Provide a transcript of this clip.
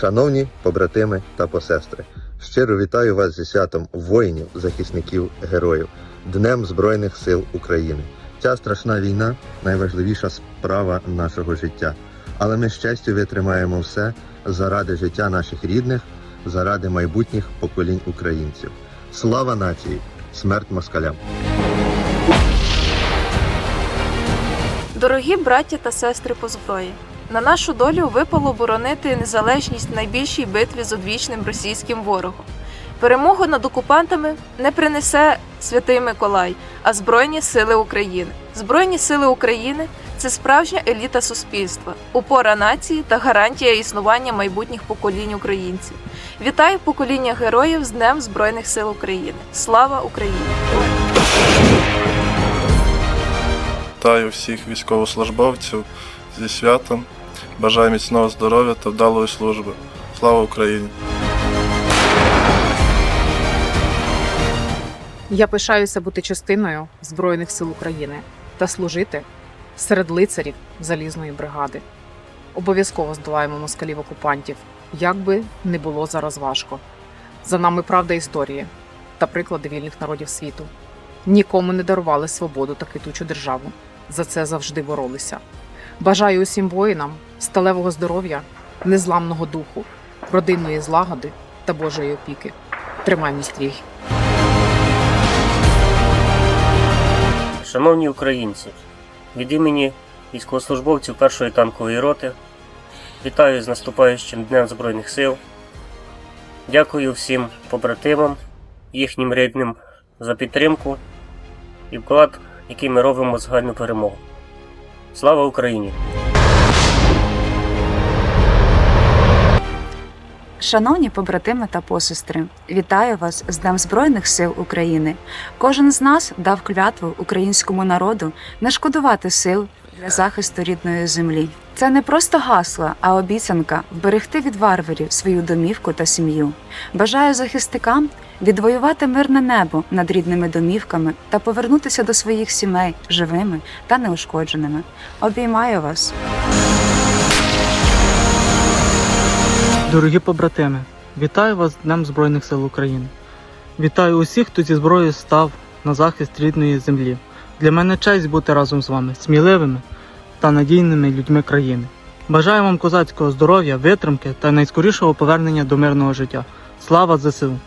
Шановні побратими та посестри, щиро вітаю вас зі святом воїнів, захисників, героїв, Днем Збройних сил України. Ця страшна війна найважливіша справа нашого життя. Але ми з честю витримаємо все заради життя наших рідних, заради майбутніх поколінь українців. Слава нації! Смерть москалям! Дорогі браття та сестри по зброї, на нашу долю випало боронити незалежність в найбільшій битві з одвічним російським ворогом. Перемогу над окупантами не принесе святий Миколай, а Збройні Сили України. Збройні Сили України це справжня еліта суспільства, опора нації та гарантія існування майбутніх поколінь українців. Вітаю покоління героїв з Днем Збройних сил України. Слава Україні! Вітаю всіх військовослужбовців зі святом. Бажаю міцного здоров'я та вдалої служби. Слава Україні! Я пишаюся бути частиною Збройних сил України та служити серед лицарів залізної бригади. Обов'язково здолаємо москалів окупантів, як би не було зараз важко. За нами правда історії та приклади вільних народів світу. Нікому не дарували свободу та квітучу державу. За це завжди боролися. Бажаю усім воїнам сталевого здоров'я, незламного духу, родинної злагоди та Божої опіки. Тримаймо стрій! Шановні українці, від імені військовослужбовців першої танкової роти вітаю з наступаючим Днем Збройних сил. Дякую всім побратимам, їхнім рідним за підтримку і вклад, який ми робимо в загальну перемогу. Слава Україні! Шановні побратими та посестри, вітаю вас з Днем Збройних сил України. Кожен з нас дав клятву українському народу не шкодувати сил для захисту рідної землі. Це не просто гасло, а обіцянка вберегти від варварів свою домівку та сім'ю. Бажаю захисникам відвоювати мирне небо над рідними домівками та повернутися до своїх сімей живими та неушкодженими. Обіймаю вас. Дорогі побратими, вітаю вас Днем Збройних сил України. Вітаю усіх, хто зі зброєю став на захист рідної землі. Для мене честь бути разом з вами, сміливими та надійними людьми країни. Бажаю вам козацького здоров'я, витримки та найскорішого повернення до мирного життя. Слава ЗСУ!